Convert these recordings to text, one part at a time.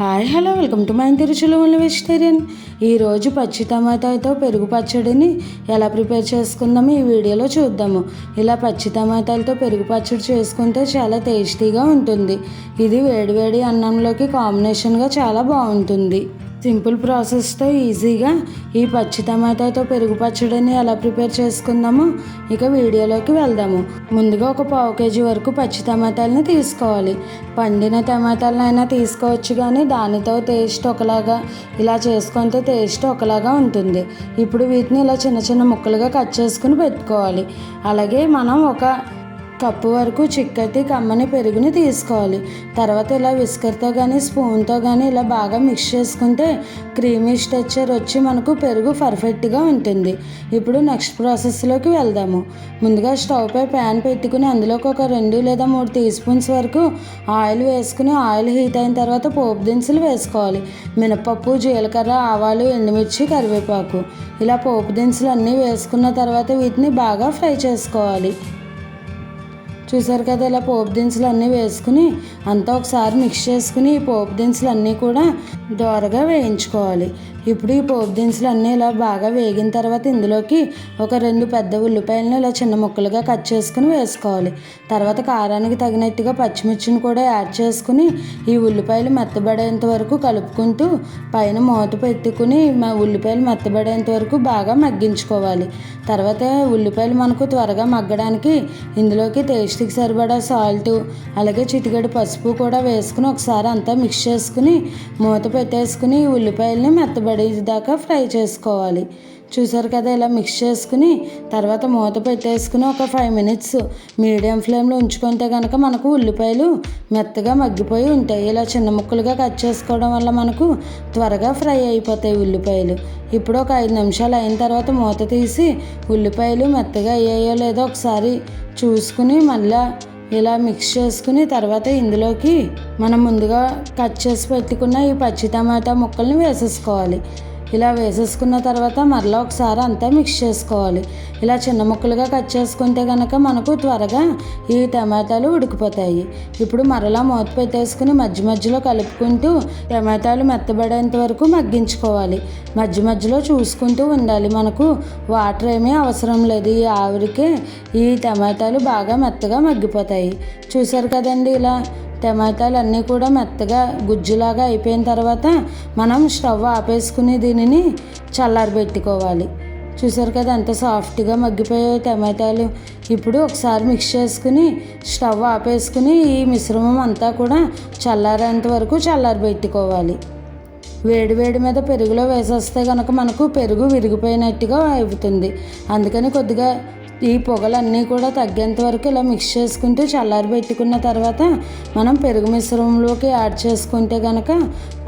Hi hello welcome to my తిరుచులు vegetarian. ఈరోజు పచ్చి టమాటాతో పెరుగు పచ్చడిని ఎలా ప్రిపేర్ చేసుకుందామో ఈ వీడియోలో చూద్దాము. ఇలా పచ్చి టమాటాలతో పెరుగు పచ్చడి చేసుకుంటే చాలా టేస్టీగా ఉంటుంది. ఇది వేడివేడి అన్నంలోకి కాంబినేషన్గా చాలా బాగుంటుంది. సింపుల్ ప్రాసెస్తో ఈజీగా ఈ పచ్చి టమాటాతో పెరుగు పచ్చడిని ఎలా ప్రిపేర్ చేసుకుందామో ఇక వీడియోలోకి వెళ్దాము. ముందుగా ఒక పావు కేజీ వరకు పచ్చి టమాటాలని తీసుకోవాలి. పండిన టమాటాలనైనా తీసుకోవచ్చు కానీ దానితో టేస్ట్ ఒకలాగా ఇలా చేసుకుంటే టేస్ట్ ఒకలాగా ఉంటుంది. ఇప్పుడు వీటిని ఇలా చిన్న చిన్న ముక్కలుగా కట్ చేసుకుని పెట్టుకోవాలి. అలాగే మనం ఒక కప్పు వరకు చిక్కటి కమ్మని పెరుగుని తీసుకోవాలి. తర్వాత ఇలా విస్కర్తో కానీ స్పూన్తో కానీ ఇలా బాగా మిక్స్ చేసుకుంటే క్రీమీ స్ట్రక్చర్ వచ్చి మనకు పెరుగు పర్ఫెక్ట్గా ఉంటుంది. ఇప్పుడు నెక్స్ట్ ప్రాసెస్లోకి వెళ్దాము. ముందుగా స్టవ్ పై ప్యాన్ పెట్టుకుని అందులోకి ఒక రెండు లేదా మూడు టీ స్పూన్స్ వరకు ఆయిల్ వేసుకుని ఆయిల్ హీట్ అయిన తర్వాత పోపు దినుసులు వేసుకోవాలి. మినపప్పు జీలకర్ర ఆవాలు ఎండుమిర్చి కరివేపాకు. ఇలా పోపు దినుసులు అన్నీ వేసుకున్న తర్వాత వీటిని బాగా ఫ్రై చేసుకోవాలి. చూసారు కదా ఇలా పోపు దినుసులు అన్నీ వేసుకుని అంతా ఒకసారి మిక్స్ చేసుకుని ఈ పోపు దినుసులు అన్నీ కూడా దోరగా వేయించుకోవాలి. ఇప్పుడు ఈ పోపు దినుసులు అన్నీ ఇలా బాగా వేగిన తర్వాత ఇందులోకి ఒక రెండు పెద్ద ఉల్లిపాయలను ఇలా చిన్న ముక్కలుగా కట్ చేసుకుని వేసుకోవాలి. తర్వాత కారానికి తగినట్టుగా పచ్చిమిర్చిని కూడా యాడ్ చేసుకుని ఈ ఉల్లిపాయలు మెత్తబడేంత వరకు కలుపుకుంటూ పైన మూత పెట్టుకుని మా ఉల్లిపాయలు మెత్తబడేంత వరకు బాగా మగ్గించుకోవాలి. తర్వాత ఉల్లిపాయలు మనకు త్వరగా మగ్గడానికి ఇందులోకి టేస్ట్కి సరిపడా సాల్ట్ అలాగే చిటికెడు పసుపు కూడా వేసుకుని ఒకసారి అంతా మిక్స్ చేసుకుని మూత పెట్టేసుకుని ఉల్లిపాయలని మెత్తబడేదాకా ఫ్రై చేసుకోవాలి. చూసారు కదా ఇలా మిక్స్ చేసుకుని తర్వాత మూత పెట్టేసుకుని ఒక ఫైవ్ మినిట్స్ మీడియం ఫ్లేమ్లో ఉంచుకుంటే కనుక మనకు ఉల్లిపాయలు మెత్తగా మగ్గిపోయి ఉంటాయి. ఇలా చిన్న ముక్కలుగా కట్ చేసుకోవడం వల్ల మనకు త్వరగా ఫ్రై అయిపోతాయి ఉల్లిపాయలు. ఇప్పుడు ఒక ఐదు నిమిషాలు అయిన తర్వాత మూత తీసి ఉల్లిపాయలు మెత్తగా అయ్యాయో లేదో ఒకసారి చూసుకుని మళ్ళీ ఇలా మిక్స్ చేసుకుని తర్వాత ఇందులోకి మనం ముందుగా కట్ చేసి పెట్టుకున్న ఈ పచ్చి టమాటా ముక్కల్ని వేసేసుకోవాలి. ఇలా వేసేసుకున్న తర్వాత మరలా ఒకసారి అంతా మిక్స్ చేసుకోవాలి. ఇలా చిన్న ముక్కలుగా కట్ చేసుకుంటే కనుక మనకు త్వరగా ఈ టమాటాలు ఉడికిపోతాయి. ఇప్పుడు మరలా మూత పెట్టేసుకుని మధ్య మధ్యలో కలుపుకుంటూ టమాటాలు మెత్తబడేంత వరకు మగ్గించుకోవాలి. మధ్య మధ్యలో చూసుకుంటూ ఉండాలి మనకు. వాటర్ ఏమీ అవసరం లేదు. ఈ ఆవిరికే ఈ టమాటాలు బాగా మెత్తగా మగ్గిపోతాయి. చూసారు కదండి ఇలా? టమాటాలు అన్నీ కూడా మెత్తగా గుజ్జులాగా అయిపోయిన తర్వాత మనం స్టవ్ ఆపేసుకుని దీనిని చల్లారబెట్టుకోవాలి చూసారు కదా ఎంత సాఫ్ట్గా మగ్గిపోయాయి టమాటాలు. ఇప్పుడు ఒకసారి మిక్స్ చేసుకుని స్టవ్ ఆపేసుకుని ఈ మిశ్రమం అంతా కూడా చల్లారేంత వరకు చల్లారబెట్టుకోవాలి వేడి వేడి మీద పెరుగులో వేసేస్తే కనుక మనకు పెరుగు విరిగిపోయినట్టుగా అవుతుంది. అందుకని కొద్దిగా ఈ పొగలన్నీ కూడా తగ్గేంత వరకు ఇలా మిక్స్ చేసుకుంటూ చల్లారి పెట్టుకున్న తర్వాత మనం పెరుగు మిశ్రమంలోకి యాడ్ చేసుకుంటే కనుక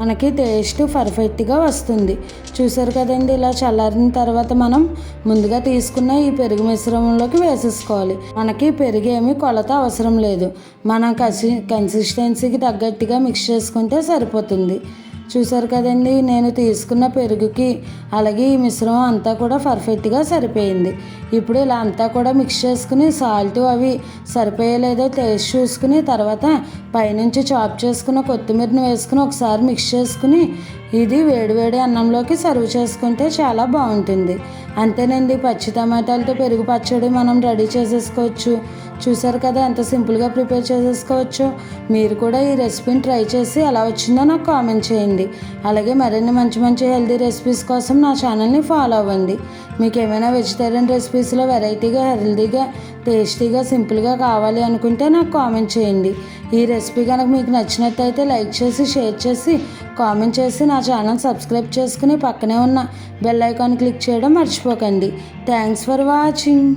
మనకి టేస్ట్ పర్ఫెక్ట్గా వస్తుంది. చూసారు కదండి ఇలా చల్లారిన తర్వాత మనం ముందుగా తీసుకున్న ఈ పెరుగు మిశ్రమంలోకి వేసేసుకోవాలి. మనకి పెరుగు ఏమీ కొలత అవసరం లేదు. మన కసి కన్సిస్టెన్సీకి తగ్గట్టుగా మిక్స్ చేసుకుంటే సరిపోతుంది. చూసారు కదండి నేను తీసుకున్న పెరుగుకి అలాగే ఈ మిశ్రమం అంతా కూడా పర్ఫెక్ట్గా సరిపోయింది. ఇప్పుడు ఇలా అంతా కూడా మిక్స్ చేసుకుని సాల్ట్ అవి సరిపోయలేదో టేస్ట్ చూసుకుని తర్వాత పైనుంచి చాప్ చేసుకున్న కొత్తిమీరని వేసుకుని ఒకసారి మిక్స్ చేసుకుని ఇది వేడివేడి అన్నంలోకి సర్వ్ చేసుకుంటే చాలా బాగుంటుంది. అంతేనండి పచ్చి టమాటాలతో పెరుగు పచ్చడి మనం రెడీ చేసేసుకోవచ్చు. చూసారు కదా ఎంత సింపుల్గా ప్రిపేర్ చేసేసుకోవచ్చు. మీరు కూడా ఈ రెసిపీని ట్రై చేసి ఎలా వచ్చిందో నాకు కామెంట్ చేయండి. అలాగే మరిన్ని మంచి మంచి హెల్దీ రెసిపీస్ కోసం నా ఛానల్ని ఫాలో అవ్వండి. మీకు ఏమైనా వెజిటేరియన్ రెసిపీస్లో వెరైటీగా హెల్తీగా టేస్టీగా సింపుల్గా కావాలి అనుకుంటే నాకు కామెంట్ చేయండి. ఈ రెసిపీ కనుక మీకు నచ్చినట్టయితే లైక్ చేసి షేర్ చేసి కామెంట్ చేసి నా ఛానల్ సబ్స్క్రైబ్ చేసుకుని పక్కనే ఉన్న బెల్ ఐకాన్ క్లిక్ చేయడం మర్చిపోకండి. Thanks for watching.